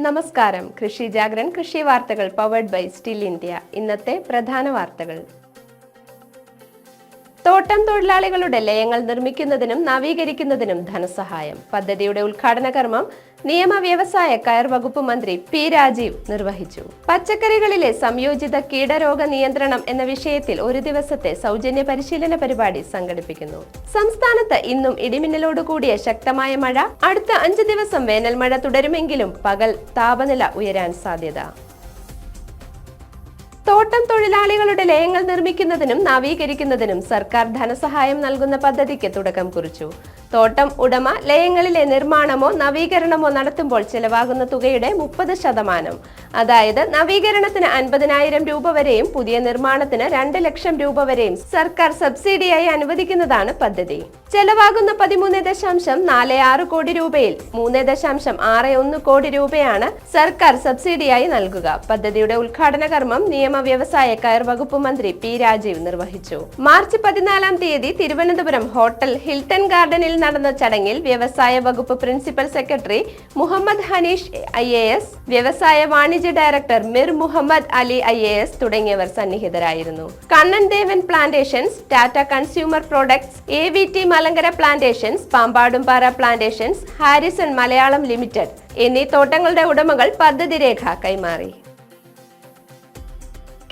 നമസ്കാരം. കൃഷി ജാഗ്രൻ കൃഷി വാർത്തകൾ പവർഡ് ബൈ സ്റ്റിൽ ഇന്ത്യ ഇന്നത്തെ പ്രധാന വാർത്തകൾ. തോട്ടം തൊഴിലാളികളുടെ ലയങ്ങൾ നിർമ്മിക്കുന്നതിനും നവീകരിക്കുന്നതിനും ധനസഹായം. പദ്ധതിയുടെ ഉദ്ഘാടന കർമ്മം നിയമ വ്യവസായ കയർ വകുപ്പ് മന്ത്രി പി രാജീവ് നിർവഹിച്ചു. പച്ചക്കറികളിലെ സംയോജിത കീടരോഗ നിയന്ത്രണം എന്ന വിഷയത്തിൽ ഒരു ദിവസത്തെ സൗജന്യ പരിശീലന പരിപാടി സംഘടിപ്പിക്കുന്നു. സംസ്ഥാനത്ത് ഇന്നും ഇടിമിന്നലോട് കൂടിയ ശക്തമായ മഴ അടുത്ത അഞ്ച് ദിവസം വേനൽമഴ തുടരുമെങ്കിലും പകൽ താപനില ഉയരാൻ സാധ്യത. തോട്ടം തൊഴിലാളികളുടെ ലയങ്ങൾ നിർമ്മിക്കുന്നതിനും നവീകരിക്കുന്നതിനും സർക്കാർ ധനസഹായം നൽകുന്ന പദ്ധതിക്ക് തുടക്കം കുറിച്ചു. തോട്ടം ഉടമ ലയങ്ങളിലെ നിർമ്മാണമോ നവീകരണമോ നടത്തുമ്പോൾ ചെലവാകുന്ന തുകയുടെ മുപ്പത് ശതമാനം. അതായത് നവീകരണത്തിന് അൻപതിനായിരം രൂപ വരെയും പുതിയ നിർമ്മാണത്തിന് രണ്ട് ലക്ഷം രൂപ വരെയും സർക്കാർ സബ്സിഡിയായി അനുവദിക്കുന്നതാണ് പദ്ധതി. ചെലവാകുന്ന പതിമൂന്ന് ദശാംശം നാല് ആറ് കോടി രൂപയിൽ മൂന്ന് ദശാംശം ആറ് ഒന്ന് കോടി രൂപയാണ് സർക്കാർ സബ്സിഡിയായി നൽകുക. പദ്ധതിയുടെ ഉദ്ഘാടന കർമ്മം നിയമ വ്യവസായ കയർ വകുപ്പ് മന്ത്രി പി രാജീവ് നിർവഹിച്ചു. മാർച്ച് പതിനാലാം തീയതി തിരുവനന്തപുരം ഹോട്ടൽ ഹിൽട്ടൺ ഗാർഡനിൽ നടന്ന ചടങ്ങിൽ വ്യവസായ വകുപ്പ് principal secretary Muhammad Hanish I A S വ്യവസായ വാണിജ്യ director Mir Muhammad Ali I A S തുടങ്ങിയവർ സന്നിഹിതരായിരുന്നു. Kannan Devan plantations Tata consumer products A V T Malankara plantations Pampadumpara plantations Harrison Malayalam limited എന്നീ തോട്ടങ്ങളുടെ ഉടമകൾ പദ്ധതി രേഖ കൈമാറി.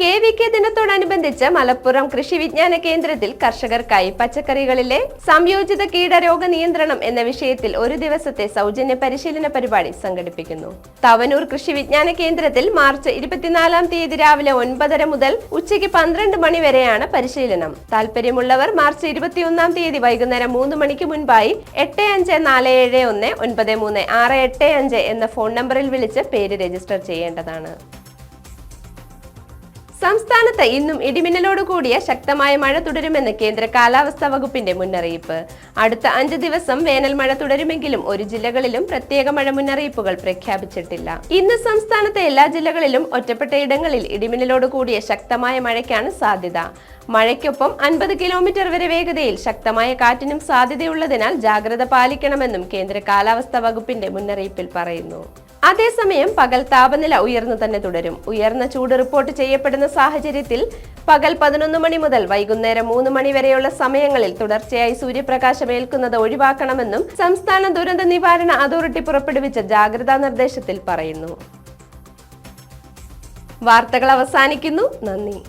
കെ വി കെ ദിനത്തോടനുബന്ധിച്ച് മലപ്പുറം കൃഷി വിജ്ഞാന കേന്ദ്രത്തിൽ കർഷകർക്കായി പച്ചക്കറികളിലെ സംയോജിത കീടരോഗ നിയന്ത്രണം എന്ന വിഷയത്തിൽ ഒരു ദിവസത്തെ സൗജന്യ പരിശീലന പരിപാടി സംഘടിപ്പിക്കുന്നു. തവനൂർ കൃഷി വിജ്ഞാന കേന്ദ്രത്തിൽ മാർച്ച് ഇരുപത്തിനാലാം തീയതി രാവിലെ ഒൻപതര മുതൽ ഉച്ചയ്ക്ക് പന്ത്രണ്ട് മണി വരെയാണ് പരിശീലനം. താല്പര്യമുള്ളവർ മാർച്ച് ഇരുപത്തിയൊന്നാം തീയതി വൈകുന്നേരം മൂന്ന് മണിക്ക് മുൻപായി എട്ട് അഞ്ച് നാല് ഏഴ് ഒന്ന് ഒൻപത് മൂന്ന് ആറ് എട്ട് അഞ്ച് എന്ന ഫോൺ നമ്പറിൽ വിളിച്ച് പേര് രജിസ്റ്റർ ചെയ്യേണ്ടതാണ്. സംസ്ഥാനത്ത് ഇന്നും ഇടിമിന്നലോട് കൂടിയ ശക്തമായ മഴ തുടരുമെന്ന് കേന്ദ്ര കാലാവസ്ഥാ വകുപ്പിന്റെ മുന്നറിയിപ്പ്. അടുത്ത അഞ്ച് ദിവസം വേനൽ മഴ തുടരുമെങ്കിലും ഒരു ജില്ലകളിലും പ്രത്യേക മഴ മുന്നറിയിപ്പുകൾ പ്രഖ്യാപിച്ചിട്ടില്ല. ഇന്ന് സംസ്ഥാനത്തെ എല്ലാ ജില്ലകളിലും ഒറ്റപ്പെട്ട ഇടങ്ങളിൽ ഇടിമിന്നലോട് കൂടിയ ശക്തമായ മഴയ്ക്കാണ് സാധ്യത. മഴയ്ക്കൊപ്പം അൻപത് കിലോമീറ്റർ വരെ വേഗതയിൽ ശക്തമായ കാറ്റിനും സാധ്യതയുള്ളതിനാൽ ജാഗ്രത പാലിക്കണമെന്നും കേന്ദ്ര കാലാവസ്ഥാ വകുപ്പിന്റെ മുന്നറിയിപ്പിൽ പറയുന്നു. അതേസമയം പകൽ താപനില ഉയർന്നു തന്നെ തുടരും. ഉയർന്ന ചൂട് റിപ്പോർട്ട് ചെയ്യപ്പെടുന്ന സാഹചര്യത്തിൽ പകൽ പതിനൊന്ന് മണി മുതൽ വൈകുന്നേരം മൂന്ന് മണി വരെയുള്ള സമയങ്ങളിൽ തുടർച്ചയായി സൂര്യപ്രകാശം ഏൽക്കുന്നത് ഒഴിവാക്കണമെന്നും സംസ്ഥാന ദുരന്ത നിവാരണ അതോറിറ്റി പുറപ്പെടുവിച്ച ജാഗ്രതാ നിർദ്ദേശത്തിൽ പറയുന്നു. വാർത്തകൾ അവസാനിക്കുന്നു. നന്ദി.